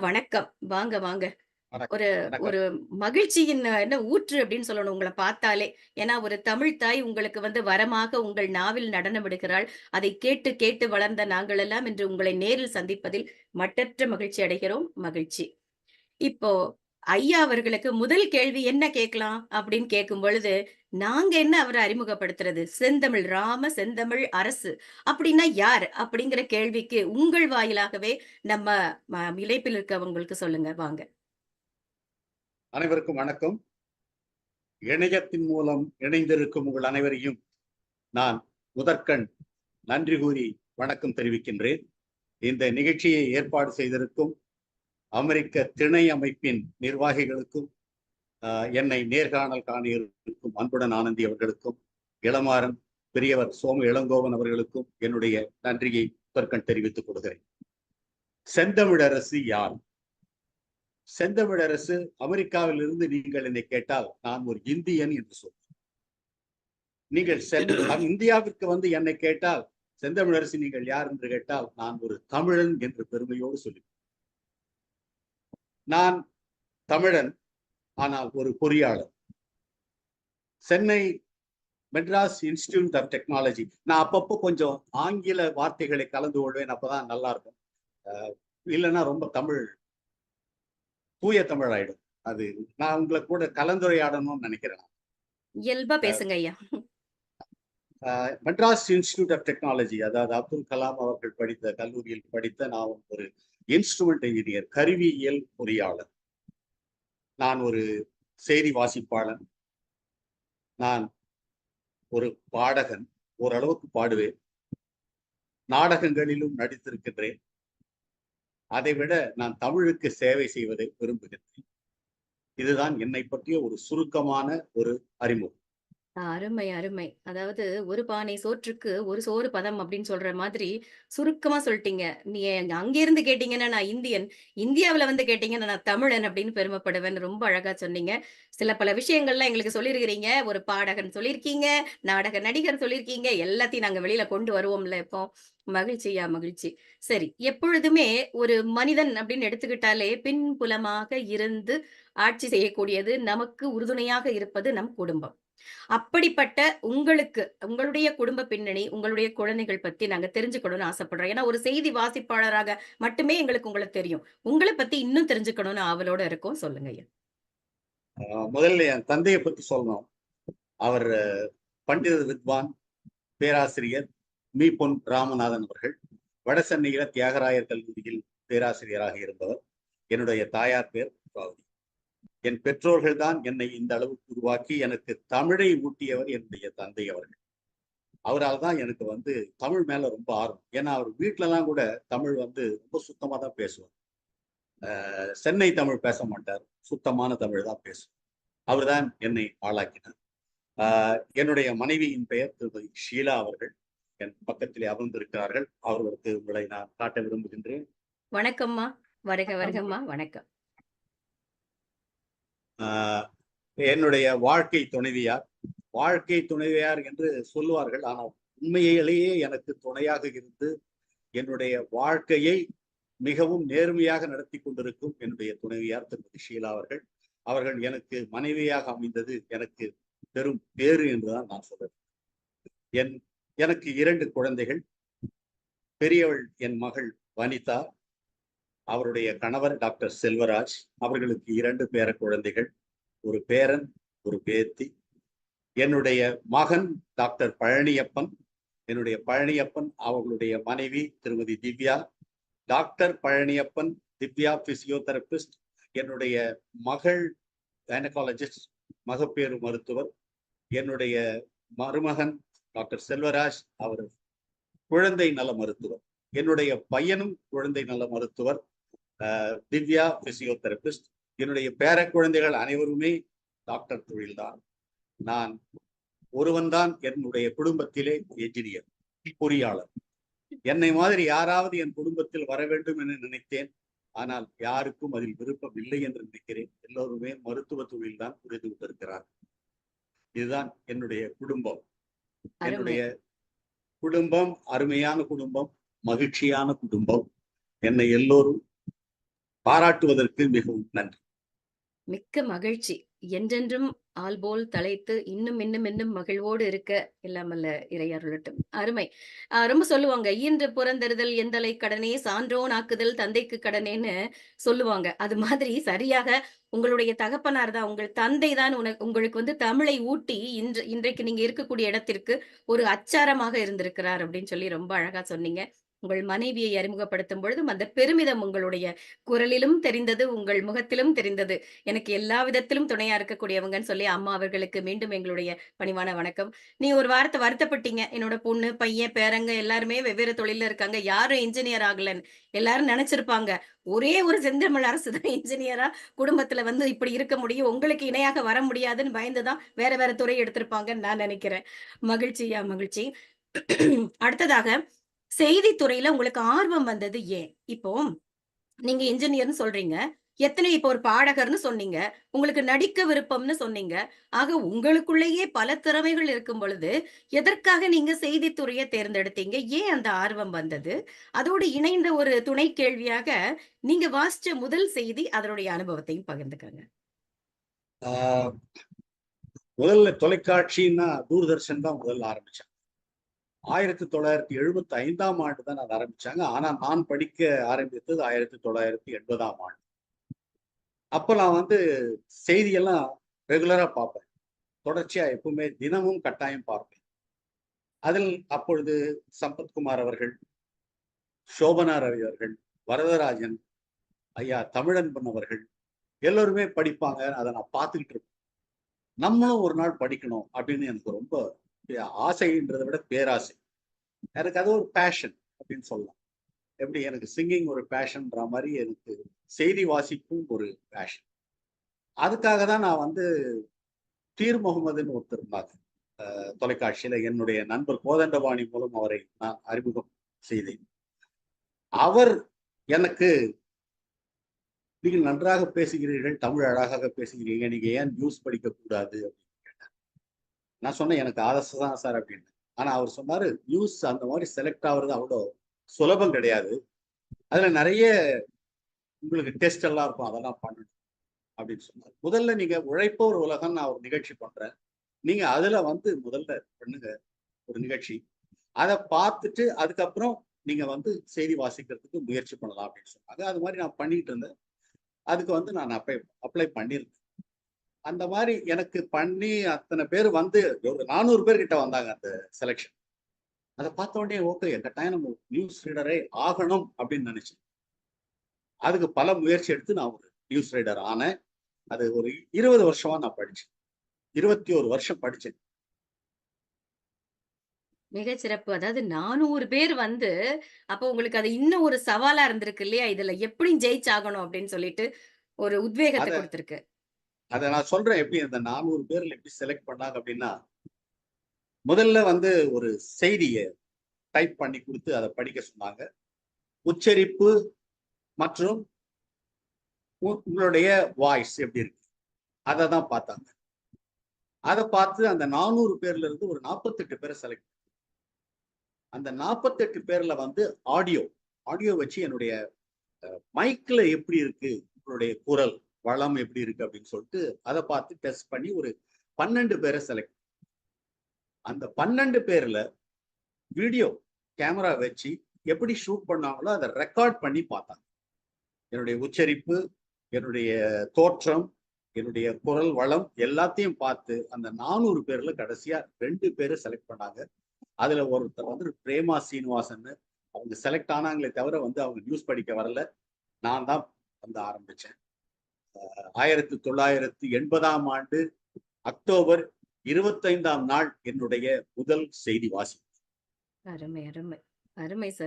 வணக்கம். வாங்க, வாங்க. ஒரு. ஒரு மகிழ்ச்சியின் என்ன ஊற்று அப்படின்னு சொல்லணும் உங்கள பார்த்தாலே. ஏன்னா ஒரு தமிழ் தாய் உங்களுக்கு வந்து வரமாக உங்கள் நாவில் நடனமிடுகிறாள். அதை கேட்டு கேட்டு வளர்ந்த நாங்கள் எல்லாம் இன்று உங்களை நேரில் சந்திப்பதில் மட்டற்ற மகிழ்ச்சி அடைகிறோம். மகிழ்ச்சி. இப்போ ஐயா அவர்களுக்கு முதல் கேள்வி என்ன கேட்கலாம் அப்படின்னு கேட்கும் பொழுது, நாங்க என்ன அவரை அறிமுகப்படுத்துறது? செந்தமிழ் ராம செந்தமிழ் அரசு அப்படின்னா யார்? அப்படிங்கிற கேள்விக்கு உங்கள் வாயிலாகவே நம்ம இழைப்பில் இருக்கவங்களுக்கு சொல்லுங்க வாங்க. அனைவருக்கும் வணக்கம். இணையத்தின் மூலம் இணைந்திருக்கும் உங்கள் அனைவரையும் நான் முதற்கண் நன்றி கூறி வணக்கம் தெரிவிக்கின்றேன். இந்த நிகழ்ச்சியை ஏற்பாடு செய்திருக்கும் அமெரிக்க திணை அமைப்பின் நிர்வாகிகளுக்கும், என்னை நேர்காணல் காண இருக்கும் அன்புடன் ஆனந்தி அவர்களுக்கும், இளமாறன் பெரியவர் சோம இளங்கோவன் அவர்களுக்கும் என்னுடைய நன்றியை முதற்கண் தெரிவித்துக் கொள்கிறேன். செந்தமிழரசு யார்? செந்தமிழரசு அமெரிக்காவில் இருந்து நீங்கள் என்னை கேட்டால் நான் ஒரு இந்தியன் என்று சொல்வேன். நீங்கள் சென் இந்தியாவிற்கு வந்து என்னை கேட்டால் செந்தமிழரசு நீங்கள் யார் என்று கேட்டால் நான் ஒரு தமிழன் என்று பெருமையோடு சொல்லுவேன். நான் தமிழன் ஆனால் ஒரு பொறியாளர். Chennai Madras institute of technology நான் அப்பப்போ கொஞ்சம் ஆங்கில வார்த்தைகளை கலந்து கொள்வேன் அப்பதான் நல்லா இருக்கும். இல்லைன்னா ரொம்ப தமிழ் தூய தமிழ் ஆயிடும். அது நான் உங்கள கூட கலந்துரையாடணும்னு நினைக்கிறேன். இயல்பா பேசுங்க ஐயா. மெட்ராஸ் இன்ஸ்டிடியூட் ஆஃப் டெக்னாலஜி அதாவது அப்துல் கலாம் அவர்கள் படித்த கல்லூரியில் படித்த நான் ஒரு இன்ஸ்ட்ருமென்ட் இன்ஜினியர் கருவியியல் பொறியாளர். நான் ஒரு செய்தி வாசிப்பாளன். நான் ஒரு பாடகன். ஓரளவுக்கு பாடுவேன். நாடகங்களிலும் நடித்திருக்கின்றேன். அதைவிட நான் தமிழுக்கு சேவை செய்வதை விரும்புகின்றேன். இதுதான் என்னை பற்றிய ஒரு சுருக்கமான ஒரு அறிமுகம். அருமை, அருமை. அதாவது "ஒரு பானை சோற்றுக்கு ஒரு சோறு பதம்" அப்படின்னு சொல்ற மாதிரி சுருக்கமா சொல்லிட்டீங்க நீ அங்க இருந்து கேட்டீங்கன்னா நான் இந்தியன், இந்தியாவுல வந்து கேட்டீங்கன்னா நான் தமிழன் அப்படின்னு பெருமைப்படுவேன்னு ரொம்ப அழகா சொன்னீங்க. சில பல விஷயங்கள்லாம் எங்களுக்கு சொல்லியிருக்கிறீங்க. ஒரு பாடகன் சொல்லியிருக்கீங்க, நாடக நடிகர் சொல்லியிருக்கீங்க. எல்லாத்தையும் நாங்க வெளியில கொண்டு வருவோம்ல இப்போ. மகிழ்ச்சியா மகிழ்ச்சி. சரி, எப்பொழுதுமே ஒரு மனிதன் அப்படின்னு எடுத்துக்கிட்டாலே பின்புலமாக இருந்து ஆட்சி செய்யக்கூடியது, நமக்கு உறுதுணையாக இருப்பது நம் குடும்பம். அப்படிப்பட்ட உங்களுக்கு, உங்களுடைய குடும்ப பின்னணி, உங்களுடைய குழந்தைகள் பத்தி நாங்க தெரிஞ்சுக்கணும்னு ஆசைப்படுறோம். ஏன்னா ஒரு செய்தி வாசிப்பாளராக மட்டுமே எங்களுக்கு உங்களை தெரியும். உங்களை பத்தி இன்னும் தெரிஞ்சுக்கணும்னு ஆவலோட இருக்கோம். சொல்லுங்க ஐயா. முதல்ல என் தந்தையை பத்தி சொல்லணும். அவர் பண்டித வித்வான், பேராசிரியர் மீ. பொன் ராமநாதன் அவர்கள். வடசென்னையில தியாகராயர் கல்லூரியில் பேராசிரியராக இருந்தவர். என்னுடைய தாயார் பேர் என் பெற்றோர்கள் தான் என்னை இந்த அளவுக்கு உருவாக்கி எனக்கு தமிழை ஊட்டியவர் என்னுடைய தந்தை அவர்கள். அவரால தான் எனக்கு வந்து தமிழ் மேல ரொம்ப ஆர்வம். ஏன்னா அவர் வீட்லலாம் கூட தமிழ் வந்து ரொம்ப சுத்தமா தான் பேசுவார். சென்னை தமிழ் பேச மாட்டார். சுத்தமான தமிழ் தான் பேசுவார். அவர் தான் என்னை ஆளாக்கினார். என்னுடைய மனைவியின் பெயர் திருமதி ஷீலா அவர்கள். என் பக்கத்திலே அமர்ந்திருக்கிறார்கள். அவர்களுக்கு உங்களை நான் காட்ட விரும்புகின்றேன். வணக்கம்மா. வருக வருகம்மா. வணக்கம். என்னுடைய வாழ்க்கை துணைவியார். வாழ்க்கை துணைவியார் என்று சொல்லுவார்கள். ஆனால் உண்மையிலேயே எனக்கு துணையாக இருந்து என்னுடைய வாழ்க்கையை மிகவும் நேர்மையாக நடத்திக் கொண்டிருக்கும் என்னுடைய துணைவியார் திருமதி ஷீலா அவர்கள். அவர்கள் எனக்கு மனைவியாக அமைந்தது எனக்கு பெரும் பேரு என்றுதான் நான் சொல்றேன் என் எனக்கு இரண்டு குழந்தைகள். பெரியவள் என் மகள் வனிதா. அவருடைய கணவர் டாக்டர் செல்வராஜ். அவர்களுக்கு இரண்டு பேர குழந்தைகள். ஒரு பேரன், ஒரு பேத்தி. என்னுடைய மகன் டாக்டர் பழனியப்பன். என்னுடைய பழனியப்பன் அவர்களுடைய மனைவி Thirumathi Divya. Doctor Palaniappan, Divya physiotherapist. என்னுடைய மகள் கைனகாலஜிஸ்ட், மகப்பேறு மருத்துவர். என்னுடைய மருமகன் டாக்டர் செல்வராஜ் அவர் குழந்தை நல மருத்துவர். என்னுடைய பையனும் குழந்தை நல மருத்துவர். திவ்யா பிசியோதெரபிஸ்ட். என்னுடைய பேரக்குழந்தைகள் அனைவருமே டாக்டர் தொழில்தான். நான் ஒருவன் தான் என்னுடைய குடும்பத்திலே என்ஜினியர், பொறியாளர். என்னை மாதிரி யாராவது என் குடும்பத்தில் வர வேண்டும் என நினைத்தேன். ஆனால் யாருக்கும் அதில் விருப்பம் இல்லை என்று நினைக்கிறேன். எல்லோருமே மருத்துவ தொழில் தான் புரிந்து கொண்டிருக்கிறார்கள். இதுதான் என்னுடைய குடும்பம். என்னுடைய குடும்பம் அருமையான குடும்பம், மகிழ்ச்சியான குடும்பம். என்னை எல்லோரும் பாராட்டுவதற்கு மிகவும் நன்றி. மிக்க மகிழ்ச்சி. என்றென்றும் ஆல்போல் தலைத்து இன்னும் இன்னும் இன்னும் மகிழ்வோடு இருக்க இல்லாமல்ல இறையருளட்டும் அருமை. ஆஹ் ரொம்ப சொல்லுவாங்க ஈன்று புறந்தறுதல் எந்தலை கடனே சான்றோன் ஆக்குதல் தந்தைக்கு கடனேன்னு சொல்லுவாங்க. அது மாதிரி சரியாக உங்களுடைய தகப்பனார் தான் உங்கள் தந்தை தான் உனக்கு உங்களுக்கு வந்து தமிழை ஊட்டி இன்று இன்றைக்கு நீங்க இருக்கக்கூடிய இடத்திற்கு ஒரு அச்சாரமாக இருந்திருக்கிறார் அப்படின்னு சொல்லி ரொம்ப அழகா சொன்னீங்க. உங்கள் மனைவியை அறிமுகப்படுத்தும் பொழுதும் அந்த பெருமிதம் உங்களுடைய குரலிலும் தெரிந்தது உங்கள் முகத்திலும் தெரிந்தது. எனக்கு எல்லா விதத்திலும் துணையா இருக்கக்கூடியவங்கன்னு சொல்லி அம்மா அவர்களுக்கு மீண்டும் எங்களுடைய பணிவான வணக்கம். நீ ஒரு வாரத்தை வருத்தப்பட்டீங்க. என்னோட பொண்ணு பையன் பேரங்க எல்லாருமே வெவ்வேறு தொழில இருக்காங்க. யாரும் இன்ஜினியர் ஆகலன்னு. எல்லாரும் நினைச்சிருப்பாங்க. ஒரே ஒரு செந்தமிழ் அரசு தான் இன்ஜினியரா குடும்பத்துல வந்து இப்படி இருக்க முடியும். உங்களுக்கு இணையாக வர முடியாதுன்னு பயந்துதான் வேற வேற துறை எடுத்திருப்பாங்கன்னு நான் நினைக்கிறேன். மகிழ்ச்சியா மகிழ்ச்சி. அடுத்ததாக செய்தித்துறையில உங்களுக்கு ஆர்வம் வந்தது ஏன்? இப்போ நீங்க இன்ஜினியர்னு சொல்றீங்க. எத்தனை இப்போ ஒரு பாடகர்னு சொன்னீங்க. உங்களுக்கு நடிக்க விருப்பம்னு சொன்னீங்க. ஆக உங்களுக்குள்ளேயே பல திறமைகள் இருக்கும் பொழுது எதற்காக நீங்க செய்தித்துறையை தேர்ந்தெடுத்தீங்க? ஏன் அந்த ஆர்வம் வந்தது? அதோடு இணைந்த ஒரு துணை கேள்வியாக நீங்க வாசிச்ச முதல் செய்தி அதனுடைய அனுபவத்தையும் பகிர்ந்துக்கங்க ஆஹ் முதல்ல தொலைக்காட்சின்னா தூர்தர்ஷன் தான் முதல்ல ஆரம்பிச்சேன் ஆயிரத்தி தொள்ளாயிரத்தி எழுபத்தி ஐந்தாம் ஆண்டு தான் அதை ஆரம்பிச்சாங்க. ஆனா நான் படிக்க ஆரம்பித்தது ஆயிரத்தி தொள்ளாயிரத்தி எண்பதாம் ஆண்டு. அப்ப நான் வந்து செய்தியெல்லாம் ரெகுலரா பார்ப்பேன். தொடர்ச்சியா எப்பவுமே தினமும் கட்டாயம் பார்ப்பேன். அதில் அப்பொழுது சம்பத்குமார் அவர்கள் சோபனா ரவி அவர்கள் வரதராஜன் ஐயா தமிழன்பன் அவர்கள் எல்லோருமே படிப்பாங்க. அதை நான் பார்த்துக்கிட்டு இருப்பேன். நம்மளும் ஒரு நாள் படிக்கணும் அப்படின்னு எனக்கு ரொம்ப ஆசைன்றதை விட பேராசை. எனக்கு அது ஒரு பேஷன் அப்படின்னு சொல்லலாம். எப்படி? எனக்கு சிங்கிங் ஒரு பேஷன்ற மாதிரி எனக்கு செய்தி வாசிப்பும் ஒரு பேஷன் அதுக்காக தான் நான் வந்து தீர் முகமதுன்னு ஒருத்தர் இருந்தாங்க. அஹ் தொலைக்காட்சியில என்னுடைய நண்பர் கோதண்டபாணி மூலம் அவரை நான் அறிமுகம் செய்தேன். அவர் எனக்கு நீங்கள் நன்றாக பேசுகிறீர்கள் தமிழ் அழகாக பேசுகிறீங்க நீங்க ஏன் நியூஸ் படிக்க கூடாது அப்படின்னு நான் சொன்னேன் எனக்கு ஆதரசு தான் சார் அப்படின்னு. ஆனா அவர் சொன்னாரு நியூஸ் அந்த மாதிரி செலக்ட் ஆகுறது அவ்வளோ சுலபம் கிடையாது. அதுல நிறைய உங்களுக்கு டெஸ்ட் எல்லாம் இருக்கும் அதெல்லாம் பண்ணணும் அப்படின்னு சொன்னார். முதல்ல நீங்க உழைப்போர் உலகம் நான் ஒரு நிகழ்ச்சி பண்றேன். நீங்க அதுல வந்து முதல்ல பண்ணுங்க ஒரு நிகழ்ச்சி. அதை பார்த்துட்டு அதுக்கப்புறம் நீங்க வந்து செய்தி வாசிக்கிறதுக்கு முயற்சி பண்ணலாம் அப்படின்னு சொன்னாங்க அது மாதிரி நான் பண்ணிட்டு இருந்தேன். அதுக்கு வந்து நான் அப்ளை அப்ளை பண்ணியிருந்தேன். அந்த மாதிரி எனக்கு பண்ணி அத்தனை பேர் வந்து ஒரு நானூறு பேர் கிட்ட வந்தாங்க அந்த செலெக்ஷன் அதை பார்த்த உடனே ஓகே கட்டாயம் நம்ம நியூஸ் ரீடரே ஆகணும் அப்படின்னு நினைச்சேன். அதுக்கு பல முயற்சி எடுத்து நான் ஒரு நியூஸ் ரீடர் ஆனேன். அது ஒரு இருபது வருஷமா நான் படிச்சேன். இருபத்தி ஒரு வருஷம் படிச்சேன். மிக சிறப்பு அதாவது நானூறு பேர் வந்து அப்போ உங்களுக்கு அது இன்னும் ஒரு சவாலா இருந்திருக்கு இல்லையா? இதுல எப்படி ஜெயிச்சாகணும் அப்படின்னு சொல்லிட்டு ஒரு உத்வேகத்தை கொடுத்திருக்கு. அதை நான் சொல்றேன் எப்படி இந்த நானூறு பேர்ல எப்படி செலக்ட் பண்ணாங்க அப்படின்னா முதல்ல வந்து ஒரு செய்தியை டைப் பண்ணி கொடுத்து அதை படிக்க சொன்னாங்க. உச்சரிப்பு மற்றும் உ- உங்களுடைய வாய்ஸ் எப்படி இருக்கு? அதை தான் பார்த்தாங்க. அதை பார்த்து அந்த நானூறு பேர்ல இருந்து ஒரு நாற்பத்தெட்டு பேரை செலக்ட் அந்த நாற்பத்தெட்டு பேர்ல வந்து ஆடியோ ஆடியோ வச்சு என்னுடைய மைக்ல எப்படி இருக்கு? உங்களுடைய குரல். வளம் எப்படி இருக்கு அப்படின்னு சொல்லிட்டு அதை பார்த்து டெஸ்ட் பண்ணி ஒரு பன்னெண்டு பேரை செலக்ட் அந்த பன்னெண்டு பேர்ல வீடியோ கேமரா வச்சு எப்படி ஷூட் பண்ணாங்களோ அதை ரெக்கார்ட் பண்ணி பார்த்தாங்க. என்னுடைய உச்சரிப்பு என்னுடைய தோற்றம் என்னுடைய குரல் வளம் எல்லாத்தையும் பார்த்து அந்த நானூறு பேர்ல கடைசியா ரெண்டு பேரை செலக்ட் பண்ணாங்க. அதுல ஒருத்தர் வந்து பிரேமா சீனிவாசன் அவங்க செலக்ட் ஆனாங்களே தவிர வந்து அவங்க நியூஸ் படிக்க வரல. நான் தான் வந்து ஆரம்பிச்சேன். ஆயிரத்தி தொள்ளாயிரத்தி எண்பதாம் ஆண்டு அக்டோபர் இருபத்தைந்தாம் நாள் என்னுடைய முதல் செய்தி வாசி அருமை அருமை. அருமை சார்.